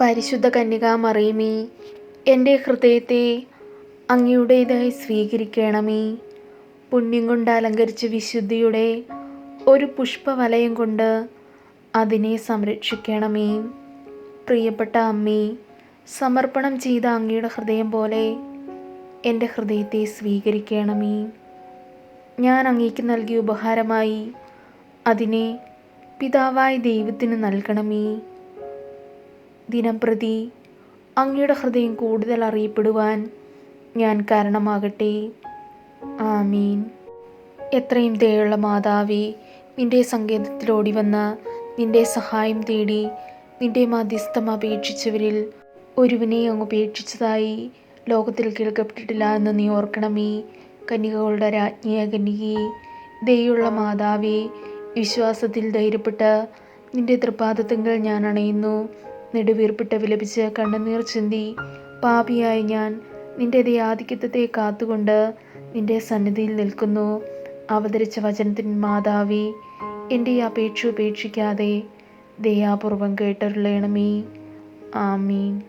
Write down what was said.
പരിശുദ്ധ കന്യക മറിയമേ എന്റെ ഹൃദയത്തെ അങ്ങയുടേതായി സ്വീകരിക്കണമേ. പുണ്യം കൊണ്ട് അലങ്കരിച്ച വിശുദ്ധിയുടെ ഒരു പുഷ്പവലയം കൊണ്ട് അതിനെ സംരക്ഷിക്കണമേ. പ്രിയപ്പെട്ട അമ്മേ സമർപ്പണം ചെയ്ത അങ്ങയുടെ ഹൃദയം പോലെ എന്റെ ഹൃദയത്തെ സ്വീകരിക്കണമേ. ഞാൻ അങ്ങേക്ക് നൽകിയ ഉപഹാരമായി അതിനെ പിതാവായ ദൈവത്തിന് നൽകണമേ. ദിനംപ്രതി അങ്ങയുടെ ഹൃദയം കൂടുതൽ അറിയപ്പെടുവാൻ ഞാൻ കാരണമാകട്ടെ. ആമീൻ. എത്രയും ദയുള്ള മാതാവേ നിന്റെ സങ്കേതത്തിലോടി വന്ന് നിന്റെ സഹായം തേടി നിന്റെ മധ്യസ്ഥം അപേക്ഷിച്ചവരിൽ ഒരുവിനെ അങ്ങ് ഉപേക്ഷിച്ചതായി ലോകത്തിൽ കേൾക്കപ്പെട്ടിട്ടില്ല എന്ന് നീ ഓർക്കണമേ. കന്യകകളുടെ രാജ്ഞിയ കന്യകയെ ദയുള്ള മാതാവേ വിശ്വാസത്തിൽ ധൈര്യപ്പെട്ട് നിന്റെ തൃപാദത്തങ്ങൾ ഞാൻ അണയുന്നു. നെടുവീർപ്പിട്ട് വിലപിച്ച് കണ്ണുനീർ ചിന്തി പാപിയായ ഞാൻ നിന്റെ ദയാധിക്യത്തെ കാത്തുകൊണ്ട് നിന്റെ സന്നിധിയിൽ നിൽക്കുന്നു. അവതരിച്ച വചനത്തിൻ മാതാവി എന്റെ അപേക്ഷ ഉപേക്ഷിക്കാതെ ദയാപൂർവം കേട്ടരുളയണമേ ആമീൻ.